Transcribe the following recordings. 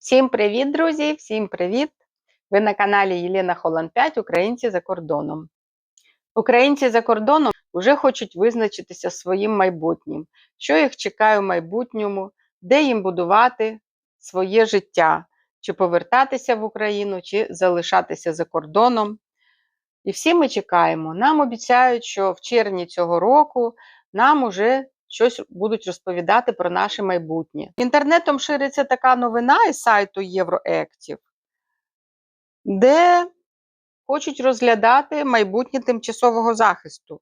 Всім привіт, друзі! Всім привіт! Ви на каналі Єлена Холланд 5 Українці за кордоном. Українці за кордоном вже хочуть визначитися своїм майбутнім, що їх чекає в майбутньому, де їм будувати своє життя, чи повертатися в Україну, чи залишатися за кордоном. І всі ми чекаємо. Нам обіцяють, що в червні цього року нам уже щось будуть розповідати про наше майбутнє. Інтернетом шириться така новина із сайту Євроектів, де хочуть розглядати майбутнє тимчасового захисту.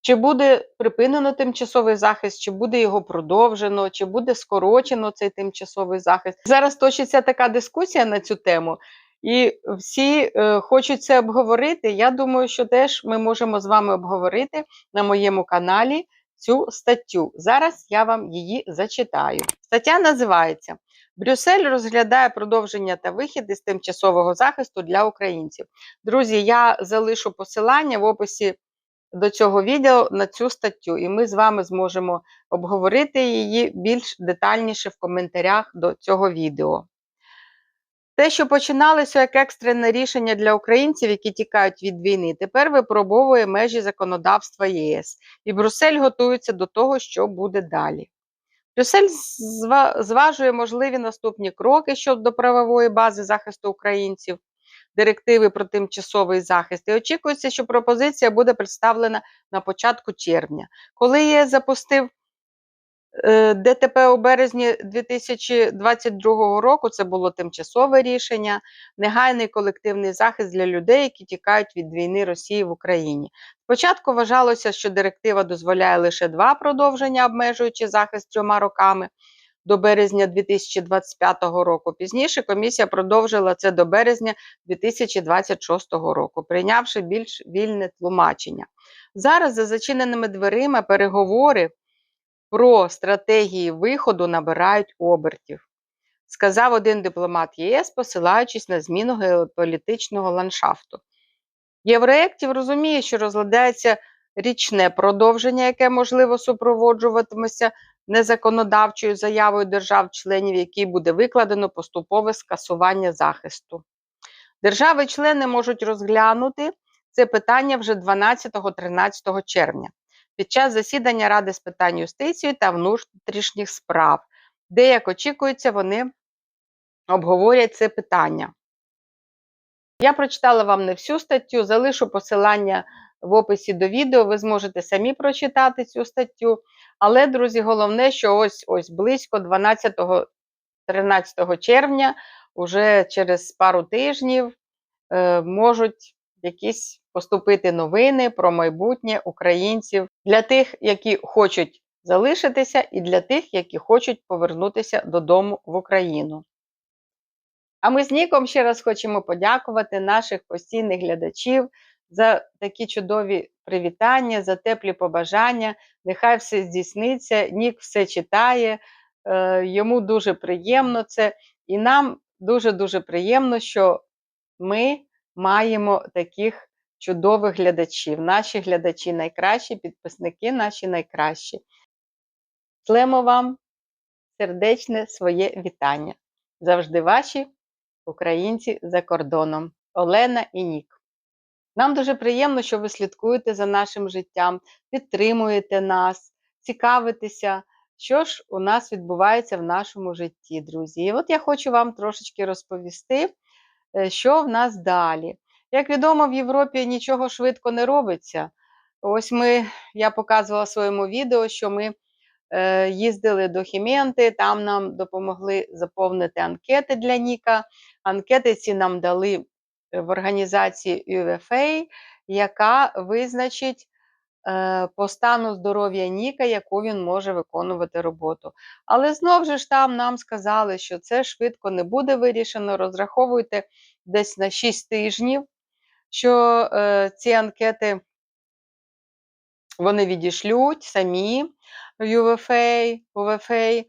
Чи буде припинено тимчасовий захист, чи буде його продовжено, чи буде скорочено цей тимчасовий захист. Зараз точиться така дискусія на цю тему, і всі е, хочуть це обговорити. Я думаю, що теж ми можемо з вами обговорити на моєму каналі цю статтю. Зараз я вам її зачитаю. Стаття називається Брюссель розглядає продовження та вихід із тимчасового захисту для українців. Друзі, я залишу посилання в описі до цього відео на цю статтю, і ми з вами зможемо обговорити її більш детальніше в коментарях до цього відео. Те, що починалося як екстрене рішення для українців, які тікають від війни, тепер випробовує межі законодавства ЄС, і Брюссель готується до того, що буде далі. Брюссель зважує можливі наступні кроки щодо правової бази захисту українців, директиви про тимчасовий захист. І очікується, що пропозиція буде представлена на початку червня. Коли ЄС запустив ДТП у березні 2022 року це було тимчасове рішення, негайний колективний захист для людей, які тікають від війни Росії в Україні. Спочатку вважалося, що директива дозволяє лише два продовження, обмежуючи захист трьома роками до березня 2025 року. Пізніше комісія продовжила це до березня 2026 року, прийнявши більш вільне тлумачення. Зараз за зачиненими дверима переговори про стратегії виходу набирають обертів, сказав один дипломат ЄС, посилаючись на зміну геополітичного ландшафту. Євроектів розуміє, що розглядається річне продовження, яке можливо супроводжуватиметься незаконодавчою заявою держав-членів, якій буде викладено поступове скасування захисту. Держави-члени можуть розглянути це питання вже 12-13 червня під час засідання Ради з питань юстиції та внутрішніх справ, де, як очікується, вони обговорять це питання. Я прочитала вам не всю статтю, залишу посилання в описі до відео, ви зможете самі прочитати цю статтю. Але, друзі, головне, що ось ось близько 12-13 червня, уже через пару тижнів, е, можуть якісь поступити новини про майбутнє українців для тих, які хочуть залишитися, і для тих, які хочуть повернутися додому в Україну. А ми з Ніком ще раз хочемо подякувати наших постійних глядачів за такі чудові привітання, за теплі побажання. Нехай все здійсниться, Нік все читає, е, йому дуже приємно це. І нам дуже-дуже приємно, що ми маємо таких чудових глядачів. Наші глядачі найкращі, підписники наші найкращі. Шлемо вам сердечне своє вітання. Завжди ваші українці за кордоном. Олена і Нік. Нам дуже приємно, що ви слідкуєте за нашим життям, підтримуєте нас, цікавитеся, що ж у нас відбувається в нашому житті, друзі. І от я хочу вам трошечки розповісти, що в нас далі. Як відомо, в Європі нічого швидко не робиться. Ось ми, я показувала в своєму відео, що ми е, їздили до Хіменти, там нам допомогли заповнити анкети для Ніка. Анкети ці нам дали в організації UFA, яка визначить е, по стану здоров'я Ніка, яку він може виконувати роботу. Але знову ж там нам сказали, що це швидко не буде вирішено. Розраховуйте десь на 6 тижнів що е, ці анкети вони відішлють самі в UFA, UFA, е,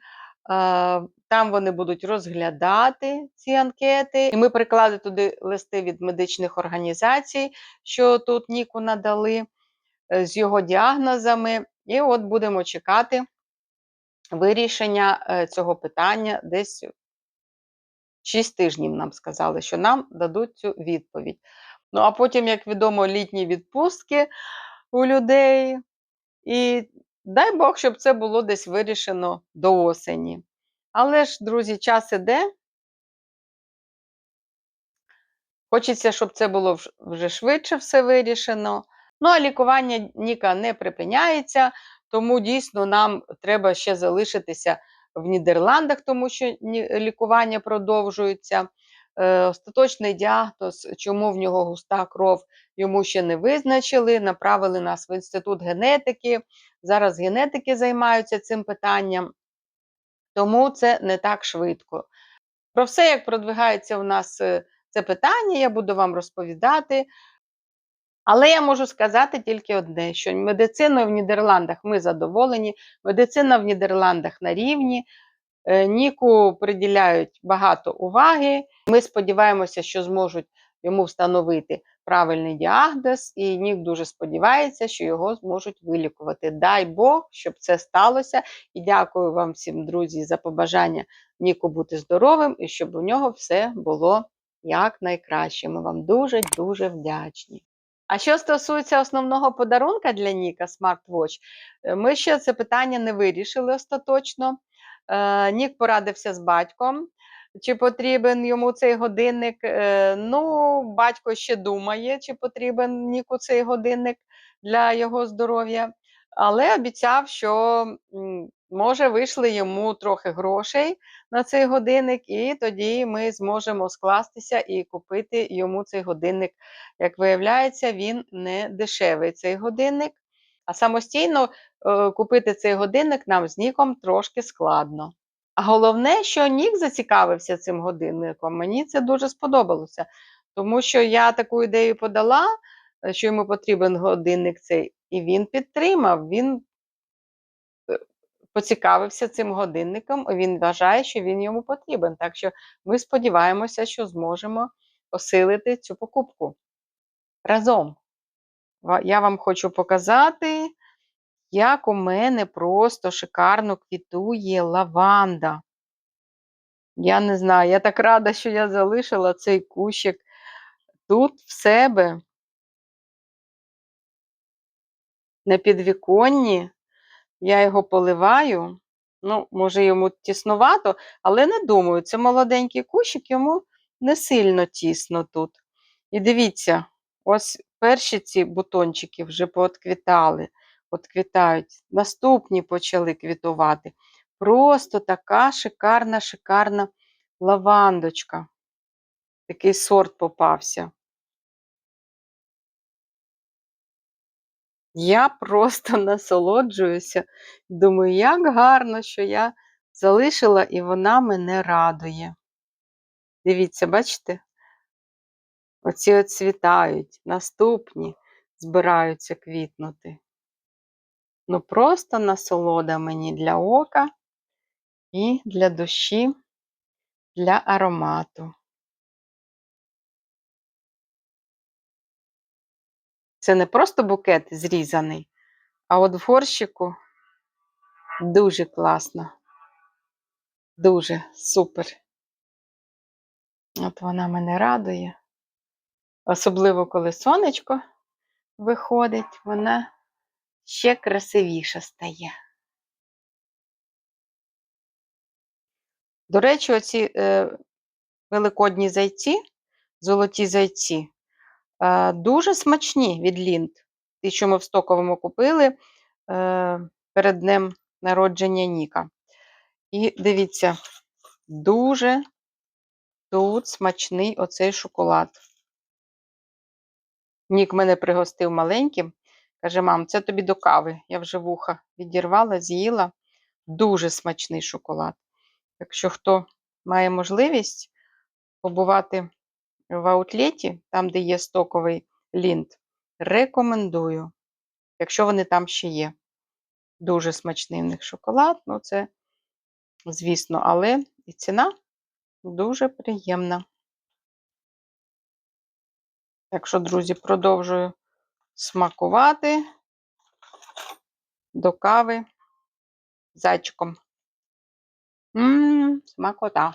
там вони будуть розглядати ці анкети, і ми прикладемо туди листи від медичних організацій, що тут Ніку надали е, з його діагнозами. І от будемо чекати вирішення е, цього питання десь 6 тижнів нам сказали, що нам дадуть цю відповідь. Ну, а потім, як відомо, літні відпустки у людей. І дай Бог, щоб це було десь вирішено до осені. Але ж, друзі, час іде. Хочеться, щоб це було вже швидше все вирішено. Ну, а лікування Ніка не припиняється, тому дійсно нам треба ще залишитися в Нідерландах, тому що лікування продовжується. Е, Остаточний діагноз, чому в нього густа кров, йому ще не визначили. Направили нас в інститут генетики. Зараз генетики займаються цим питанням, тому це не так швидко. Про все, як продвигається у нас е, це питання, я буду вам розповідати. Але я можу сказати тільки одне: що медициною в Нідерландах ми задоволені, медицина в Нідерландах на рівні. Е, Ніку приділяють багато уваги. Ми сподіваємося, що зможуть йому встановити правильний діагноз, і Нік дуже сподівається, що його зможуть вилікувати. Дай Бог, щоб це сталося. І дякую вам всім, друзі, за побажання Ніку бути здоровим і щоб у нього все було якнайкраще. Ми вам дуже-дуже вдячні. А що стосується основного подарунка для Ніка SmartWatch, е, ми ще це питання не вирішили остаточно. Е, Нік порадився з батьком, чи потрібен йому цей годинник. Е, Ну, батько ще думає, чи потрібен Ніку цей годинник для його здоров'я, але обіцяв, що може вийшли йому трохи грошей на цей годинник, і тоді ми зможемо скластися і купити йому цей годинник. Як виявляється, він не дешевий цей годинник. А самостійно е, купити цей годинник нам з Ніком трошки складно. А головне, що Нік зацікавився цим годинником, мені це дуже сподобалося. Тому що я таку ідею подала, е, що йому потрібен годинник цей, і він підтримав. Він поцікавився цим годинником, він вважає, що він йому потрібен. Так що ми сподіваємося, що зможемо посилити цю покупку разом. Я вам хочу показати, як у мене просто шикарно квітує лаванда. Я не знаю, я так рада, що я залишила цей кущик тут в себе на підвіконні. Я його поливаю. Ну, може, йому тіснувато, але не думаю, це молоденький кущик, йому не сильно тісно тут. І дивіться, ось перші ці бутончики вже поотквітали, отквітають, наступні почали квітувати. Просто така шикарна, шикарна лавандочка. Такий сорт попався. Я просто насолоджуюся. Думаю, як гарно, що я залишила, і вона мене радує. Дивіться, бачите? Оці от цвітають, наступні збираються квітнути. Ну, просто насолода мені для ока і для душі, для аромату. Це не просто букет зрізаний, а от в горщику дуже класно. Дуже супер. От вона мене радує. Особливо, коли сонечко виходить, вона ще красивіша стає. До речі, оці е, великодні зайці, золоті зайці, дуже смачні від Лінд. Ті, що ми в Стоковому купили е, перед днем народження Ніка. І дивіться, дуже тут смачний оцей шоколад. Нік мене пригостив маленьким. Каже, мам, це тобі до кави. Я вже вуха відірвала, з'їла. Дуже смачний шоколад. Якщо хто має можливість побувати в аутлеті, там, де є стоковий лінд, рекомендую, якщо вони там ще є. Дуже смачний в них шоколад, ну це, звісно, але і ціна дуже приємна. Так що, друзі, продовжую смакувати до кави зайчиком. М, смакота.